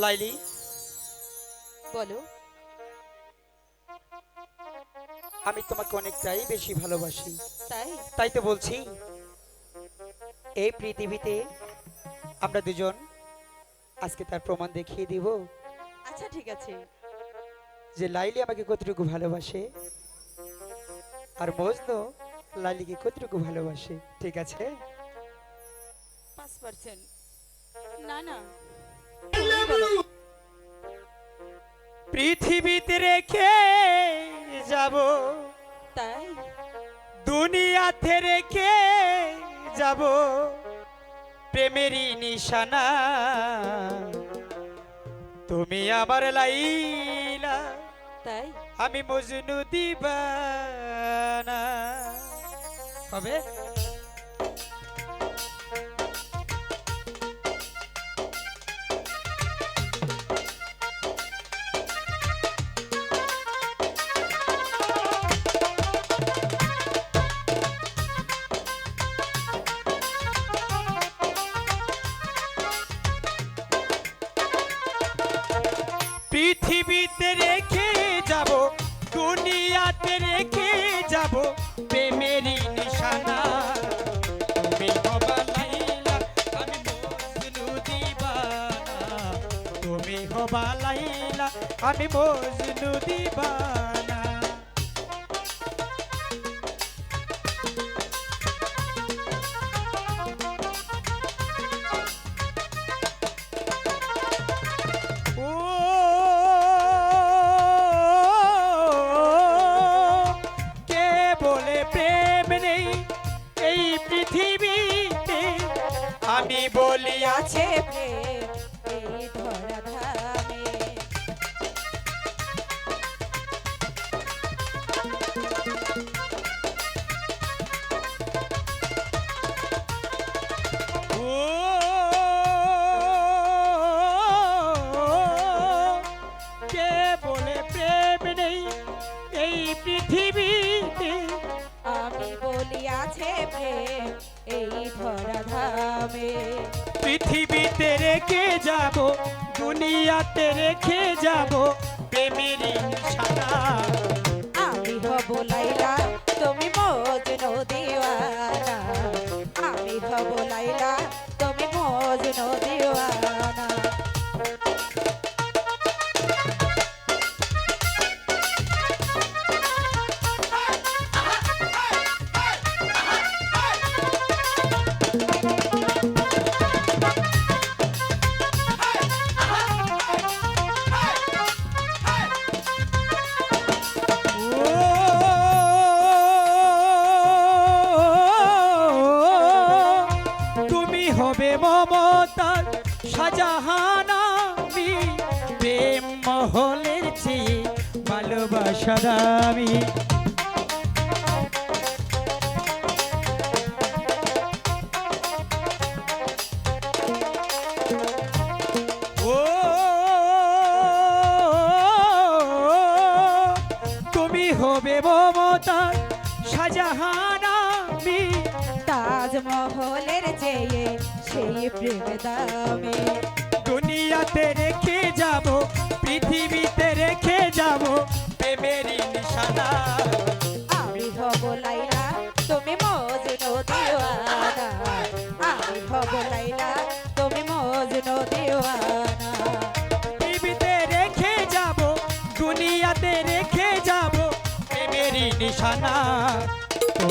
লাইলি? বলো। আমি তোমাকে অনেকটাই বেশি ভালোবাসি। তাই? তাই তো বলছি। এই পৃথিবীতে আমরা দুজন আজকে তার প্রমাণ দেখিয়ে দিব। আচ্ছা ঠিক আছে। যে লাইলি আমাকে কতটুকু ভালোবাসে আর মজনু লাইলিকে কতটুকু ভালোবাসে ঠিক আছে? পাঁচ পার্সেন্ট। না না। পৃথিবীতে রেখে যাব। তাই? দুনিয়াতে রেখে যাব। প্রেমেরই নিশানা। তুমি আমার লাইলা। তাই? আমি মজনু দিবানা। হবে পৃথিবীতে রেখে যাব দুনিয়াতে রেখে যাব প্রেমেরই নিশানা। আমি মজনু দিবানা। আছে ধরা ধামে পৃথিবীতে রেখে যাব দুনিয়াতে রেখে যাব প্রেমেরই নিশানা হবে মমতার শাহজাহানামি প্রেম মহলের চেয়ে ভালোবাসার আমি তুমি হবে মমতার শাহজাহানামি তাজমহলের চেয়ে সেই প্রেম দামে। দুনিয়াতে রেখে যাব পৃথিবীতে রেখে যাব প্রেমেরই নিশানা। আমি হব লাইলা তুমি মজনু দিওয়ানা। আমি হব লাইলা তুমি মজনু দিওয়ানা। পৃথিবীতে রেখে যাব দুনিয়াতে রেখে যাব প্রেমেরই নিশানা।